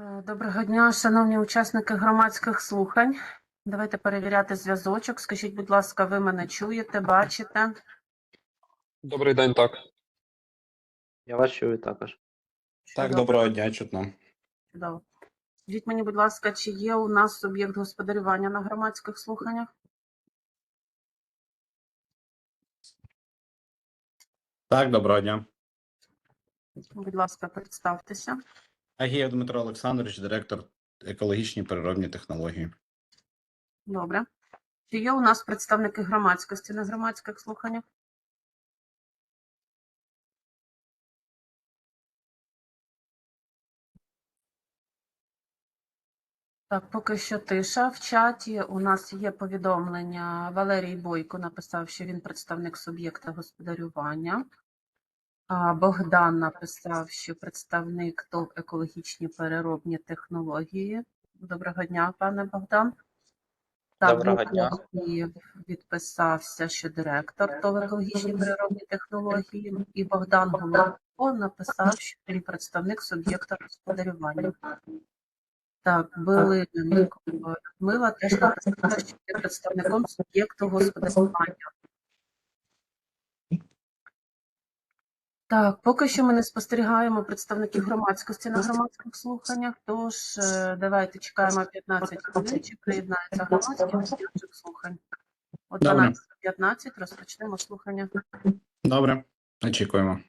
Е, Доброго дня, шановні учасники громадських слухань. Давайте перевіряти зв'язочок. Скажіть, будь ласка, ви мене чуєте, бачите? Добрий день, так. Я вас чую також. Так, Чудово, доброго дня, чутно. чудово. Скажіть мені, будь ласка, чи є у нас суб'єкт господарювання на громадських слуханнях? Так, доброго дня. Будь ласка, представтеся. Агієв Дмитро Олександрович, директор екологічні природні технології. Добре. Чи є у нас представники громадськості на громадських слуханнях? Так, поки що тиша в чаті. У нас є повідомлення. Валерій Бойко написав, що він представник суб'єкта господарювання. Богдан написав, що представник ТОВ екологічні переробні технології. Доброго дня, пане Богдан. Доброго дня. Відписався, що директор ТОВ екологічні переробні технології. І Богдан Головко написав, що він представник суб'єкта господарювання. Так, Билиненко Людмила теж написала, що є представником суб'єкту господарювання. Так, поки що ми не спостерігаємо представників громадськості на громадських слуханнях, тож е, давайте чекаємо 15 хвилин, чи приєднається громадськість до наших слухань. О Добре. 12.15 розпочнемо слухання. Добре, очікуємо.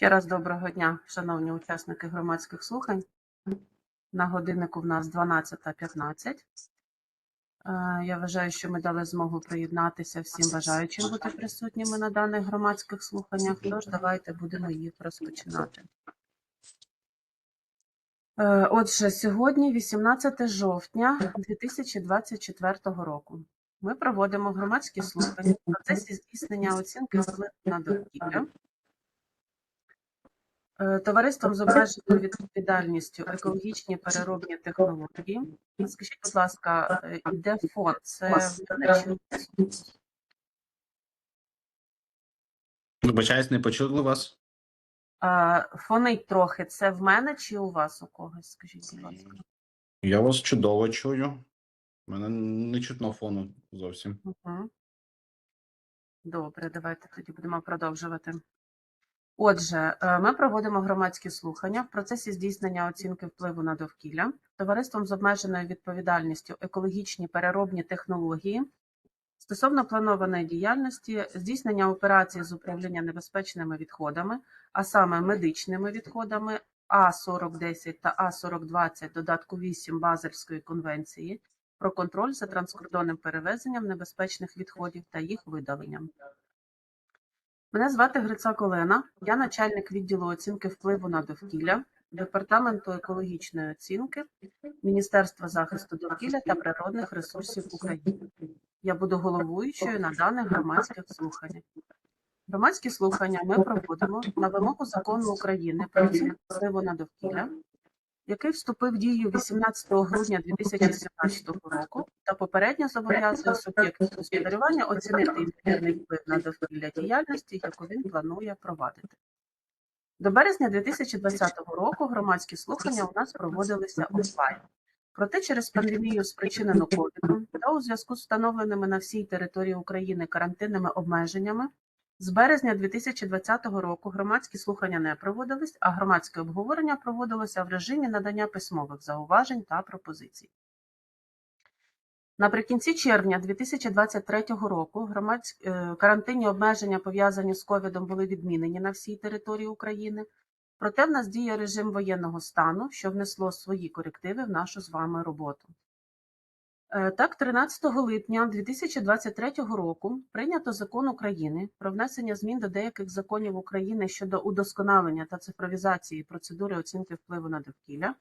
Ще раз доброго дня, шановні учасники громадських слухань. На годиннику в нас 12.15. Е, Я вважаю, що ми дали змогу приєднатися всім бажаючим бути присутніми на даних громадських слуханнях. Тож давайте будемо їх розпочинати. Е, Отже, сьогодні, 18 жовтня 2024 року, ми проводимо громадські слухання в процесі здійснення оцінки впливу на довкілля. Е, Товариством з обмеженою відповідальністю екологічні переробні технології. Скажіть, будь ласка, е, іде фонд? Це у? Вибачаюсь, не почули вас. Е, фонить трохи. Це в мене чи у вас у когось? Скажіть, будь ласка. Я вас чудово чую. Мене не чутно фону зовсім. Угу. Добре, давайте тоді будемо продовжувати. Отже, е, ми проводимо громадські слухання в процесі здійснення оцінки впливу на довкілля товариством з обмеженою відповідальністю екологічні переробні технології стосовно планованої діяльності, здійснення операцій з управління небезпечними відходами, а саме медичними відходами А4010 та А4020 додатку 8 Базельської конвенції про контроль за транскордонним перевезенням небезпечних відходів та їх видаленням. Мене звати Грицак Олена, я начальник відділу оцінки впливу на довкілля Департаменту екологічної оцінки Міністерства захисту довкілля та природних ресурсів України. Я буду головуючою на даних громадських слуханнях. Громадські слухання ми проводимо на вимогу закону України про оцінку впливу на довкілля, який вступив в дію 18 грудня 2017 року та попередньо зобов'язує суб'єктів господарювання оцінити ймовірний вплив на довкілля діяльності, яку він планує провадити. До березня 2020 року громадські слухання у нас проводилися офлайн. Проте через пандемію, спричинену ковідом та у зв'язку з встановленими на всій території України карантинними обмеженнями, з березня 2020 року громадські слухання не проводились, а громадське обговорення проводилося в режимі надання письмових зауважень та пропозицій. Наприкінці червня 2023 року громадські е, карантинні обмеження, пов'язані з ковідом, були відмінені на всій території України. Проте в нас діє режим воєнного стану, що внесло свої корективи в нашу з вами роботу. Е, Так, 13 липня 2023 року прийнято закон України про внесення змін до деяких законів України щодо удосконалення та цифровізації процедури оцінки впливу на довкілля,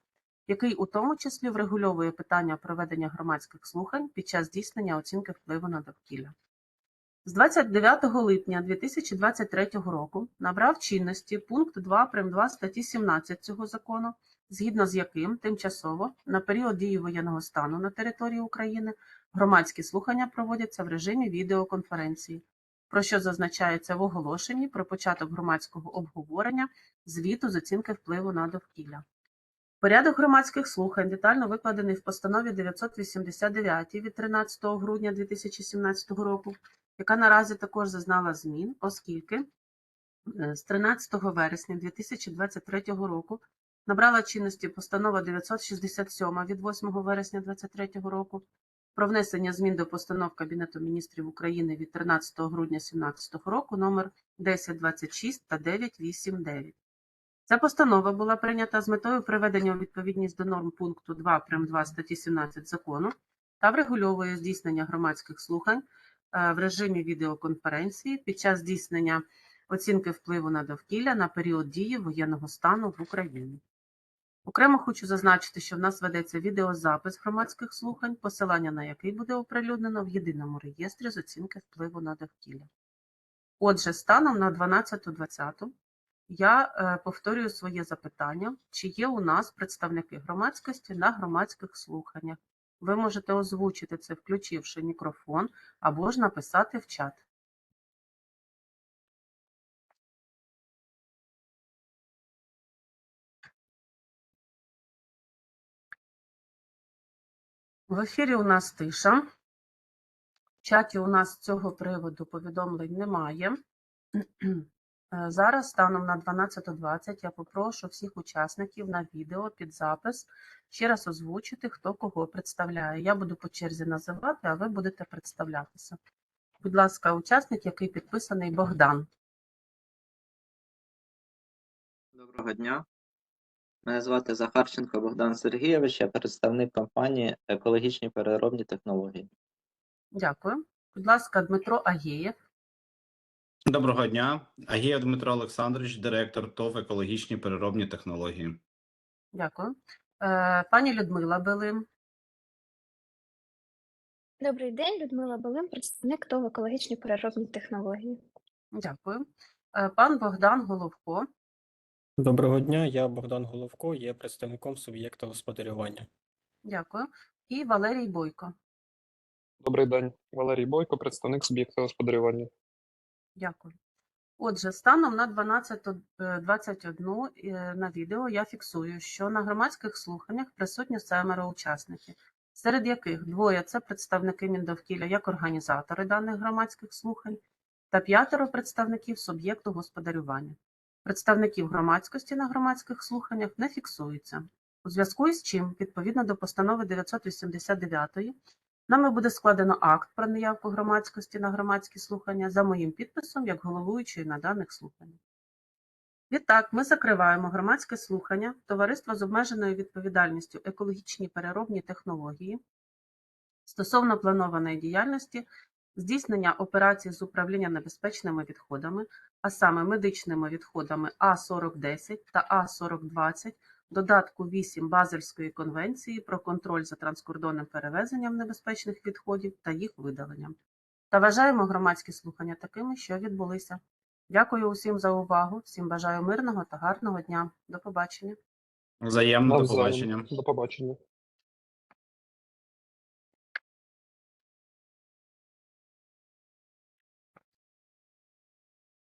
який у тому числі врегульовує питання проведення громадських слухань під час здійснення оцінки впливу на довкілля. З 29 липня 2023 року набрав чинності пункт 2 прим. 2 статті 17 цього закону, згідно з яким тимчасово на період дії воєнного стану на території України громадські слухання проводяться в режимі відеоконференції, про що зазначається в оголошенні про початок громадського обговорення звіту з оцінки впливу на довкілля. Порядок громадських слухань детально викладений в постанові 989 від 13 грудня 2017 року, яка наразі також зазнала змін, оскільки е, з 13 вересня 2023 року набрала чинності постанова 967 від 8 вересня 2023 року про внесення змін до постанов Кабінету міністрів України від 13 грудня 2017 року номер 1026 та 989. Ця постанова була прийнята з метою приведення у відповідність до норм пункту 2 прим. 2 статті 17 закону та врегульовує здійснення громадських слухань е, в режимі відеоконференції під час здійснення оцінки впливу на довкілля на період дії воєнного стану в Україні. Окремо хочу зазначити, що в нас ведеться відеозапис громадських слухань, посилання на який буде оприлюднено в єдиному реєстрі з оцінки впливу на довкілля. Отже, станом на 12.20 я е, повторюю своє запитання, чи є у нас представники громадськості на громадських слуханнях. Ви можете озвучити це, включивши мікрофон, або ж написати в чат. В ефірі у нас тиша. В чаті у нас цього приводу повідомлень немає. Е, Зараз, станом на 12.20, я попрошу всіх учасників на відео під запис ще раз озвучити, хто кого представляє. Я буду по черзі називати, а ви будете представлятися. Будь ласка, учасник, який підписаний Богдан. Доброго дня. Мене звати Захарченко Богдан Сергійович, я представник компанії Екологічні переробні технології. Дякую. Будь ласка, Дмитро Агієв. Доброго дня. Агієв Дмитро Олександрович, директор ТОВ екологічні переробні технології. Дякую. Е, Пані Людмила Белим. Добрий день, Людмила Балим, представник ТОВ екологічні переробні технології. Дякую. Е, Пан Богдан Головко. Доброго дня, я Богдан Головко, є представником суб'єкта господарювання. Дякую. І Валерій Бойко. Добрий день. Валерій Бойко, представник суб'єкта господарювання. Дякую. Отже, станом на 12.21 е, на відео я фіксую, що на громадських слуханнях присутні семеро учасників, серед яких двоє це представники Міндовкілля як організатори даних громадських слухань, та п'ятеро представників суб'єкту господарювання. Представників громадськості на громадських слуханнях не фіксується. У зв'язку із чим, відповідно до постанови 989 Нами буде складено акт про неявку громадськості на громадські слухання за моїм підписом як головуючої на даних слуханнях. Відтак, ми закриваємо громадське слухання Товариства з обмеженою відповідальністю екологічні переробні технології стосовно планованої діяльності здійснення операцій з управління небезпечними відходами, а саме медичними відходами А4010 та А4020 додатку 8 Базельської конвенції про контроль за транскордонним перевезенням небезпечних відходів та їх видаленням. Та вважаємо громадські слухання такими, що відбулися. Дякую усім за увагу, всім бажаю мирного та гарного дня. До побачення. Взаємно до побачення. До побачення.